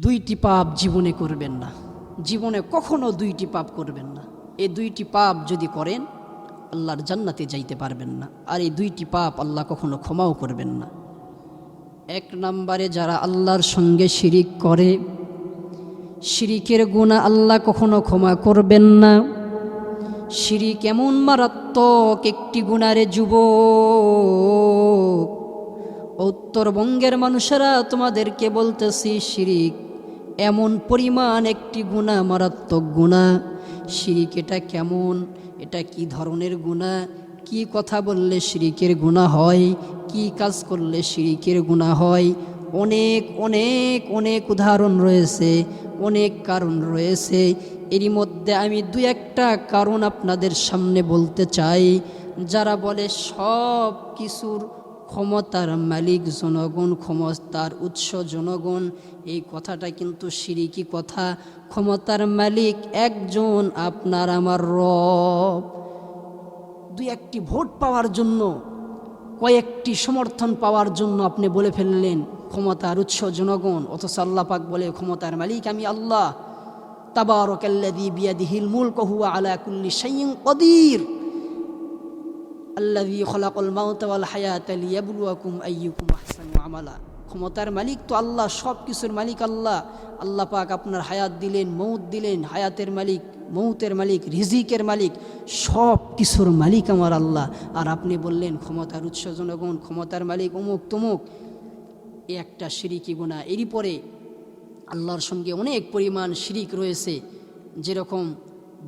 দুইটি পাপ জীবনে করবেন না। জীবনে কখনো দুইটি পাপ করবেন না। এই দুইটি পাপ যদি করেন, আল্লাহর জান্নাতে যাইতে পারবেন না। আর এই দুইটি পাপ আল্লাহ কখনো ক্ষমাও করবেন না। এক নম্বরে যারা আল্লাহর সঙ্গে শিরিক করে, শিরিকের গুণা আল্লাহ কখনো ক্ষমা করবেন না। শিরিক এমন মারাত্মক একটি গুণারে যুবক। উত্তরবঙ্গের মানুষেরা তোমাদেরকে বলতেছি, শিরিক এমন পরিমাণ একটি গুণা, মারাত্মক গুণা। শিরিক এটা কেমন? এটা কি ধরনের গুণা? কি কথা বললে শিরিকের গুণা হয়? কি কাজ করলে শিরিকের গুণা হয়? অনেক অনেক অনেক উদাহরণ রয়েছে, অনেক কারণ রয়েছে। এরই মধ্যে আমি দু একটা কারণ আপনাদের সামনে বলতে চাই। যারা বলে সব কিছুর ক্ষমতার মালিক জনগণ, ক্ষমতার উৎস জনগণ। এই কথাটা কিন্তু সিরিকি কথা। ক্ষমতার মালিক একজন, আপনার আমার রব। দুই একটি ভোট পাওয়ার জন্য, কয়েকটি সমর্থন পাওয়ার জন্য আপনি বলে ফেললেন, ক্ষমতার উৎস জনগণ। অথচ আল্লাহ পাক বলে, ক্ষমতার মালিক আমি আল্লাহ। তাবারকাল্লাযী বিয়াদিহিল মুলক হুয়া আলা কুল্লি শাইইন কদির। আল্লাযী খলাকাল মাউতা ওয়াল হায়াতা লিয়াবলুয়াকুম আইয়ুকুম আহসানু আমালা ক্ষমতার মালিক তো আল্লাহ সব কিছুর মালিক আল্লাহ। আল্লাহ পাক আপনার হায়াত দিলেন, মৌত দিলেন, হায়াতের মালিক, মৌতের মালিক, রিজিকের মালিক সব কিছুর মালিক আমার আল্লাহ। আর আপনি বললেন, ক্ষমতার উৎস জনগণ, ক্ষমতার মালিক অমুক তমুক। এ একটা শিরিকি গুণা এরই পরে আল্লাহর সঙ্গে অনেক পরিমাণ শিরিক রয়েছে। যেরকম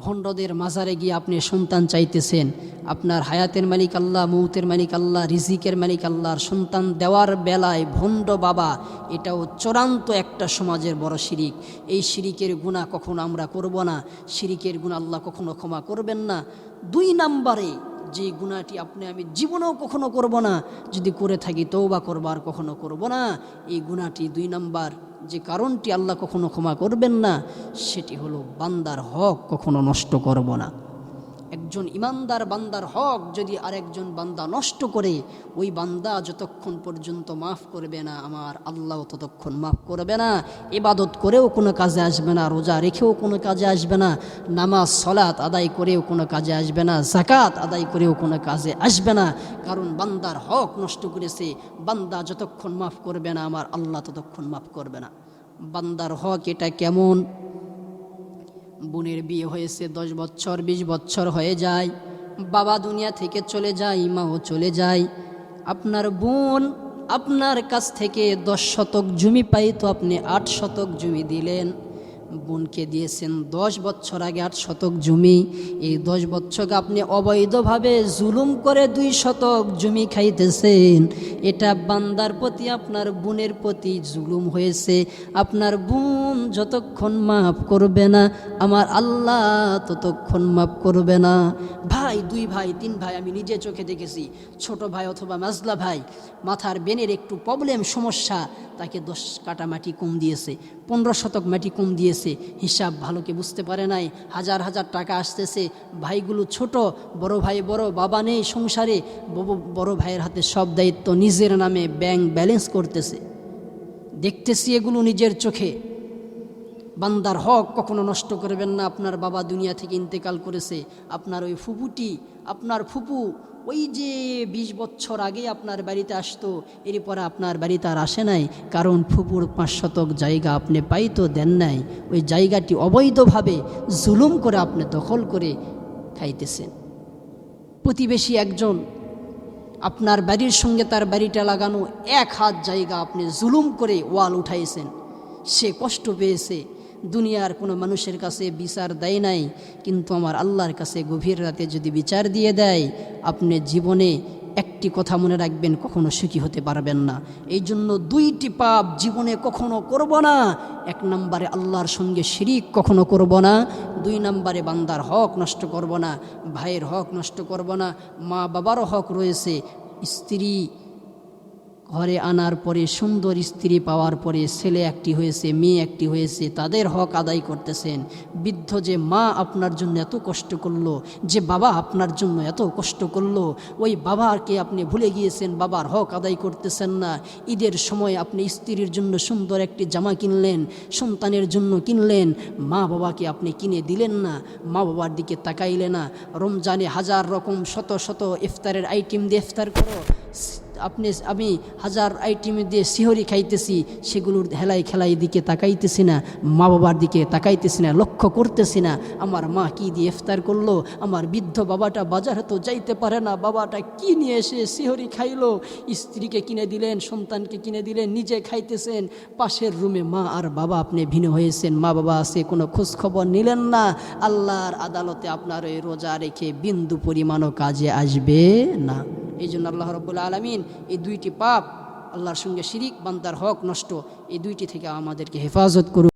ভণ্ডদের মাজারে গিয়ে আপনি সন্তান চাইতেছেন, আপনার হায়াতের মালিক আল্লাহ, মৌতের মালিক আল্লাহ, রিজিকের মালিক আল্লাহর সন্তান দেওয়ার বেলায় ভণ্ড বাবা, এটাও চূড়ান্ত একটা সমাজের বড় শিরিক। এই শিরিকের গুণা কখনো আমরা করব না, শিরিকের গুণা আল্লাহ কখনো ক্ষমা করবেন না। দুই নাম্বারে যে গুণাটি আপনি আমি জীবনেও কখনো করব না, যদি করে থাকি তৌবা করবার কখনো করব না, এই গুণাটি দুই নাম্বার। যে কারণটি আল্লাহ কখনো ক্ষমা করবেন না, সেটি হলো বান্দার হক কখনো নষ্ট করব না। একজন ইমানদার বান্দার হক যদি আরেকজন বান্দা নষ্ট করে, ওই বান্দা যতক্ষণ পর্যন্ত মাফ করবে না, আমার আল্লাহ ততক্ষণ মাফ করবে না। এবাদত করেও কোনো কাজে আসবে না, রোজা রেখেও কোনো কাজে আসবে না, নামাজ, সলাত আদায় করেও কোনো কাজে আসবে না জাকাত আদায় করেও কোনো কাজে আসবে না। কারণ বান্দার হক নষ্ট করেছে, বান্দা যতক্ষণ মাফ করবে না, আমার আল্লাহ ততক্ষণ মাফ করবে না। বান্দার হক এটা কেমন? বোনের বিয়ে হয়েছে, দশ বছর, বিশ বছর হয়ে যায়। বাবা দুনিয়া থেকে চলে যায়, মাও চলে যায়। আপনার বোন আপনার কাছ থেকে দশ শতক জমি পাই তো আপনি আট শতক জমি দিলেন। বোনকে দিয়েছেন দশ বছর আগে আট শতক জমি। এই দশ বছর আপনি অবৈধভাবে জুলুম করে দুই শতক জমি খাইতেছেন। এটা বান্দার প্রতি, আপনার বোনের প্রতি জুলুম হয়েছে। আপনার বোন যতক্ষণ মাফ করবে না, আমার আল্লাহ ততক্ষণ মাফ করবে না। ভাই, দুই ভাই, তিন ভাই, আমি নিজে চোখে দেখেছি। ছোট ভাই অথবা মাজলা ভাই, মাথার বেনের একটু প্রবলেম সমস্যা, তাকে দশ কাটা মাটি কম দিয়েছে, পনেরো শতক মাটি কম দিয়েছে। হিসাব ভালোকে বুঝতে পারে নাই, হাজার হাজার টাকা আসতেছে। ভাইগুলো ছোট, বড় ভাই বড়, বাবা নেই সংসারে। বড়- ভাইয়ের হাতে সব দায়িত্ব নিজের নামে ব্যাংক ব্যালেন্স করতেছে। দেখতেছি এগুলো নিজের চোখে। বান্দার হক কখনো নষ্ট করবেন না, আপনার বাবা দুনিয়া থেকে ইন্তেকাল করেছে, আপনার ওই ফুপুটি, আপনার ফুপু, ওই যে বিশ বছর আগে আপনার বাড়িতে আসতো, এরপরে আপনার বাড়িতে আর আসে নাই, কারণ ফুপুর পাঁচ শতক জায়গা আপনি পাইতো, দেন নাই, ওই জায়গাটি অবৈধভাবে জুলুম করে আপনি দখল করে খাইতেছেন। প্রতিবেশী একজন, আপনার বাড়ির সঙ্গে তার বাড়িটা লাগানো এক হাত জায়গা আপনি জুলুম করে ওয়াল উঠাইছেন, সে কষ্ট পেয়েছে দুনিয়ার কোনো মানুষের কাছে বিচার দেয় নাই, কিন্তু আমার আল্লাহর কাছে গভীর রাতে যদি বিচার দিয়ে দেয়, আপনি জীবনে একটি কথা মনে রাখবেন, কখনো সুখী হতে পারবেন না। এই জন্য দুইটি পাপ জীবনে কখনো করব না। এক নম্বরে আল্লাহর সঙ্গে শিরিক কখনো করব না। দুই নম্বরে বান্দার হক নষ্ট করব না। ভাইয়ের হক নষ্ট করব না। মা বাবারও হক রয়েছে। স্ত্রী ঘরে আনার পরে সুন্দর স্ত্রী পাওয়ার পরে ছেলে একটি হয়েছে, মেয়ে একটি হয়েছে, তাদের হক আদায় করতেছেন। বৃদ্ধ যে, মা, আপনার জন্য এত কষ্ট করল, যে, বাবা আপনার জন্য এত কষ্ট করল, ওই বাবাকে আপনি ভুলে গিয়েছেন, বাবার হক আদায় করতেছেন না। ঈদের সময় আপনি স্ত্রীর জন্য সুন্দর একটি জামা কিনলেন, সন্তানের জন্য কিনলেন, মা বাবাকে আপনি কিনে দিলেন না, মা বাবার দিকে তাকাইলে না। রমজানে হাজার রকম শত শত ইফতারের আইটেম দিয়ে ইফতার করো। আপনি আমি হাজার আইটেম দিয়ে শিহরি খাইতেছি, সেগুলোর হেলাই খেলাই দিকে তাকাইতেছি না মা বাবার দিকে তাকাইতেছি না, লক্ষ্য করতেছি না। আমার মা কি দিয়ে ইফতার করল? আমার বৃদ্ধ বাবাটা বাজারে তো যাইতে পারে না। বাবাটা কি নিয়ে এসে শিহরি খাইলো? স্ত্রীকে কিনে দিলেন, সন্তানকে কিনে দিলেন, নিজে খাইতেছেন। পাশের রুমে মা আর বাবা আপনি ভিন্ন হয়েছেন। মা বাবা আছে, কোনো খোঁজখবর নিলেন না। আল্লাহর আদালতে আপনার ওই রোজা রেখে বিন্দু পরিমাণও কাজে আসবে না। এই জন্য আল্লাহ রব্বুল আলমিন এই দুইটি পাপ আল্লাহর সঙ্গে শিরিক, বান্দার হক নষ্ট, এই দুইটি থেকে আমাদেরকে হেফাজত করুন